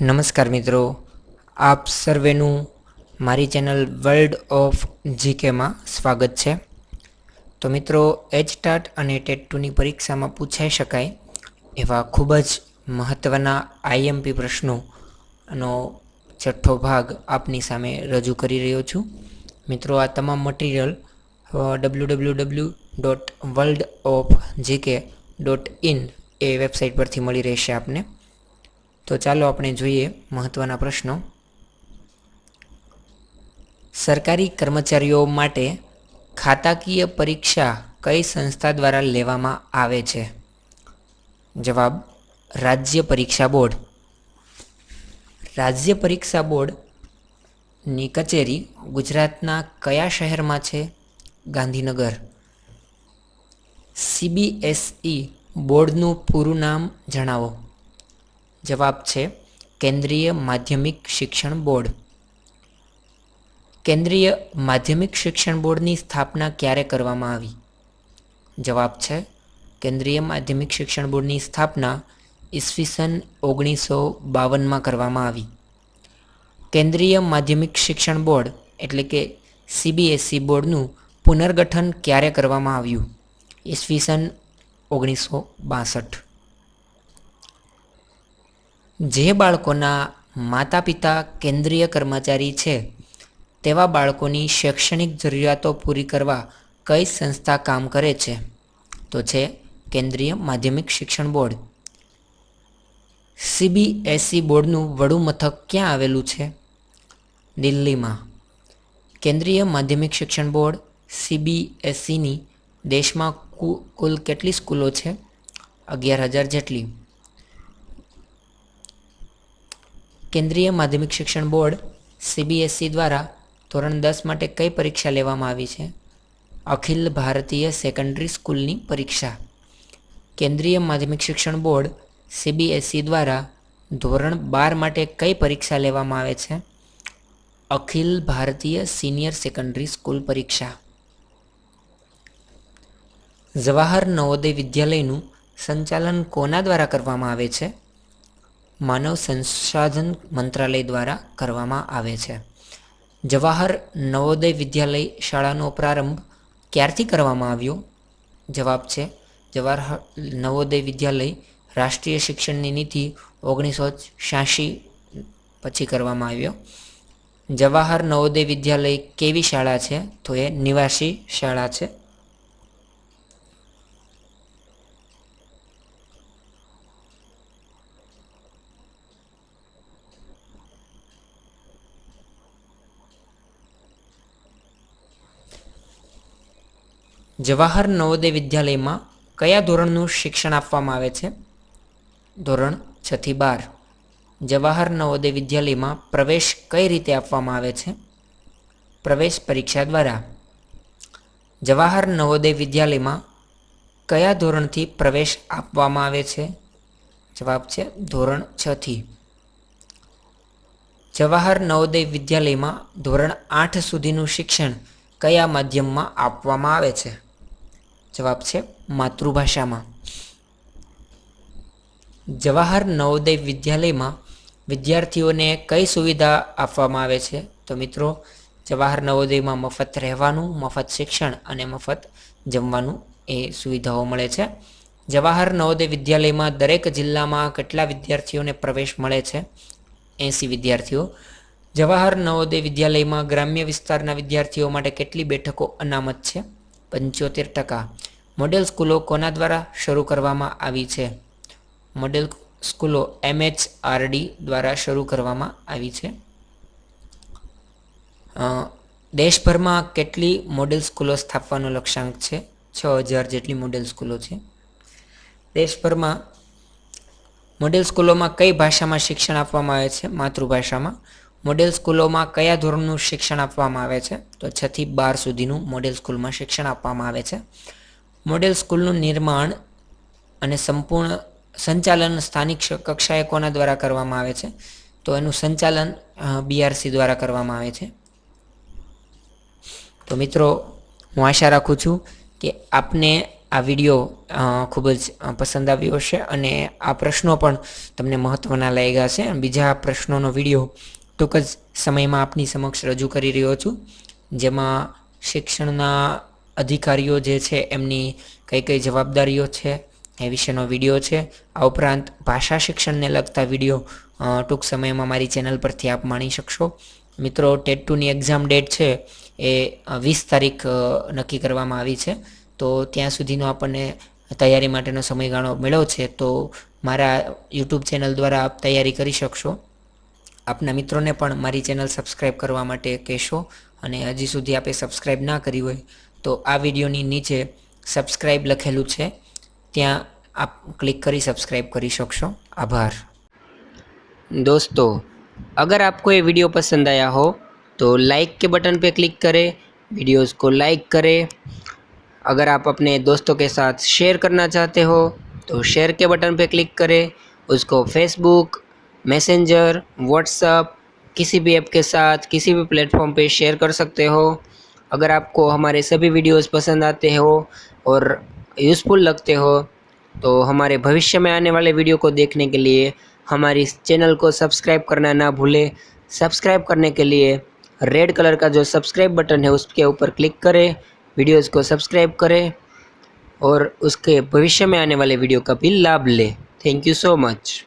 નમસ્કાર મિત્રો, આપ સર્વેનું મારી ચેનલ વર્લ્ડ ઓફ જીકેમાં સ્વાગત છે. તો મિત્રો, એચ ટાટ અને ટેટ ટુની પરીક્ષામાં પૂછાઈ શકાય એવા ખૂબ જ મહત્ત્વના આઈએમપી પ્રશ્નોનો છઠ્ઠો ભાગ આપની સામે રજૂ કરી રહ્યો છું. મિત્રો, આ તમામ material W W W dot world of GK dot in A website પરથી મળી રહેશે આપને. તો ચાલો આપણે જોઈએ મહત્ત્વના પ્રશ્નો. સરકારી કર્મચારીઓ માટે ખાતાકીય પરીક્ષા કઈ સંસ્થા દ્વારા લેવામાં આવે છે? જવાબ, રાજ્ય પરીક્ષા બોર્ડ. રાજ્ય પરીક્ષા બોર્ડની કચેરી ગુજરાતના કયા શહેરમાં છે? ગાંધીનગર. સીબીએસઈ બોર્ડનું પૂરું નામ જણાવો. જવાબ છે કેન્દ્રીય માધ્યમિક શિક્ષણ બોર્ડ. કેન્દ્રીય માધ્યમિક શિક્ષણ બોર્ડની સ્થાપના ક્યારે કરવામાં આવી? જવાબ છે કેન્દ્રીય માધ્યમિક શિક્ષણ બોર્ડની સ્થાપના ઈસવીસન ઓગણીસો બાવનમાં કરવામાં આવી. કેન્દ્રીય માધ્યમિક શિક્ષણ બોર્ડ એટલે કે સીબીએસઈ બોર્ડનું પુનર્ગઠન ક્યારે કરવામાં આવ્યું? ઈસવીસન ઓગણીસો બાસઠ. જે બાળકોના માતા પિતા કેન્દ્રીય કર્મચારી છે, તેવા બાળકોની શૈક્ષણિક જરૂરિયાતો પૂરી કરવા કઈ સંસ્થા કામ કરે છે? તો છે કેન્દ્રીય માધ્યમિક શિક્ષણ બોર્ડ. સીબીએસઈ બોર્ડનું વડું મથક ક્યાં આવેલું છે? દિલ્હીમાં. કેન્દ્રીય માધ્યમિક શિક્ષણ બોર્ડ સીબીએસઈની દેશમાં કુલ કેટલી સ્કૂલો છે? અગિયાર હજાર જેટલી. કેન્દ્રીય માધ્યમિક શિક્ષણ બોર્ડ સીબીએસઈ દ્વારા ધોરણ દસ માટે કઈ પરીક્ષા લેવામાં આવી છે? અખિલ ભારતીય સેકન્ડરી સ્કૂલની પરીક્ષા. કેન્દ્રીય માધ્યમિક શિક્ષણ બોર્ડ સીબીએસઈ દ્વારા ધોરણ બાર માટે કઈ પરીક્ષા લેવામાં આવે છે? Akhil Bharatiya senior secondary school પરીક્ષા. જવાહર નવોદય વિદ્યાલયનું સંચાલન કોના દ્વારા કરવામાં આવે છે? માનવ સંસાધન મંત્રાલય દ્વારા કરવામાં આવે છે. જવાહર નવોદય વિદ્યાલય શાળાનો પ્રારંભ ક્યારથી કરવામાં આવ્યો? જવાબ છે, જવાહર નવોદય વિદ્યાલય રાષ્ટ્રીય શિક્ષણની નીતિ ઓગણીસો છ્યાસી પછી કરવામાં આવ્યો. જવાહર નવોદય વિદ્યાલય કેવી શાળા છે? તો એ નિવાસી શાળા છે. જવાહર નવોદય વિદ્યાલયમાં કયા ધોરણનું શિક્ષણ આપવામાં આવે છે? ધોરણ છ થી બાર. જવાહર નવોદય વિદ્યાલયમાં પ્રવેશ કઈ રીતે આપવામાં આવે છે? પ્રવેશ પરીક્ષા દ્વારા. જવાહર નવોદય વિદ્યાલયમાં કયા ધોરણથી પ્રવેશ આપવામાં આવે છે? જવાબ છે ધોરણ છ થી. જવાહર નવોદય વિદ્યાલયમાં ધોરણ આઠ સુધીનું શિક્ષણ કયા માધ્યમમાં આપવામાં આવે છે? જવાબ છે માતૃભાષામાં. જવાહર નવોદય વિદ્યાલયમાં વિદ્યાર્થીઓને કઈ સુવિધા આપવામાં આવે છે? તો મિત્રો, જવાહર નવોદયમાં મફત રહેવાનું, મફત શિક્ષણ અને મફત જમવાનું એ સુવિધાઓ મળે છે. જવાહર નવોદય વિદ્યાલયમાં દરેક જિલ્લામાં કેટલા વિદ્યાર્થીઓને પ્રવેશ મળે છે? એંસી વિદ્યાર્થીઓ. જવાહર નવોદય વિદ્યાલયમાં ગ્રામ્ય વિસ્તારના વિદ્યાર્થીઓ માટે કેટલી બેઠકો અનામત છે? પંચોતેર ટકા. મોડેલ સ્કૂલો કોના દ્વારા શરૂ કરવામાં આવી છે? મોડેલ સ્કૂલો એમએચઆરડી દ્વારા શરૂ કરવામાં આવી છે. દેશભરમાં કેટલી મોડેલ સ્કૂલો સ્થાપવાનો લક્ષ્યાંક છે? છ હજાર જેટલી મોડેલ સ્કૂલો છે. દેશભરમાં મોડેલ સ્કૂલોમાં કઈ ભાષામાં શિક્ષણ આપવામાં આવે છે? માતૃભાષામાં. મોડેલ સ્કૂલોમાં કયા ધોરણનું શિક્ષણ આપવામાં આવે છે? તો છથી બાર સુધીનું મોડેલ સ્કૂલમાં શિક્ષણ આપવામાં આવે છે. મોડેલ સ્કૂલનું નિર્માણ અને સંપૂર્ણ સંચાલન સ્થાનિક કક્ષાએ કોના દ્વારા કરવામાં આવે છે? તો એનું સંચાલન બીઆરસી દ્વારા કરવામાં આવે છે. તો મિત્રો, હું આશા રાખું છું કે આપને આ વીડિયો ખૂબ જ પસંદ આવ્યો હશે અને આ પ્રશ્નો પણ તમને મહત્ત્વના લાગ્યા છે બીજા પ્રશ્નોનો વીડિયો ટૂંક જ સમયમાં આપની સમક્ષ રજૂ કરી રહ્યો છું. જેમાં શિક્ષણના અધિકારીઓ જે છે એમની કઈ કઈ જવાબદારીઓ છે એ વિશેનો વીડિયો છે. આ ઉપરાંત ભાષા શિક્ષણને લગતા વીડિયો ટૂંક સમયમાં મારી ચેનલ પરથી આપ માણી શકશો. મિત્રો, ટેટ ટુની એક્ઝામ ડેટ છે એ વીસ તારીખ નક્કી કરવામાં આવી છે. તો ત્યાં સુધીનો આપણને તૈયારી માટેનો સમયગાળો મળ્યો છે તો મારા યુટ્યુબ ચેનલ દ્વારા આપ તૈયારી કરી શકશો. આપના મિત્રોને પણ મારી ચેનલ સબસ્ક્રાઈબ કરવા માટે કહેશો અને હજી સુધી આપે સબસ્ક્રાઈબ ના કરી હોય તો આ વિડીયોની નીચે સબસ્ક્રાઈબ લખેલું છે ત્યાં આપ ક્લિક કરી सब्सक्राइब કરી શકશો આભાર दोस्तों अगर आपको ये वीडियो पसंद आया हो तो लाइक के बटन पे क्लिक करें वीडियोस को लाइक करें अगर आप अपने दोस्तों के साथ शेयर करना चाहते हो तो शेयर के बटन पे क्लिक करें उसको फेसबुक मैसेंजर व्हाट्सअप किसी भी ऐप के साथ किसी भी प्लेटफॉर्म पे शेयर कर सकते हो अगर आपको हमारे सभी वीडियोस पसंद आते हो और यूज़फुल लगते हो तो हमारे भविष्य में आने वाले वीडियो को देखने के लिए हमारी इस चैनल को सब्सक्राइब करना ना भूलें। सब्सक्राइब करने के लिए रेड कलर का जो सब्सक्राइब बटन है, उसके ऊपर क्लिक करें वीडियोज़ को सब्सक्राइब करें और उसके भविष्य में आने वाले वीडियो का भी लाभ लें। Thank you so much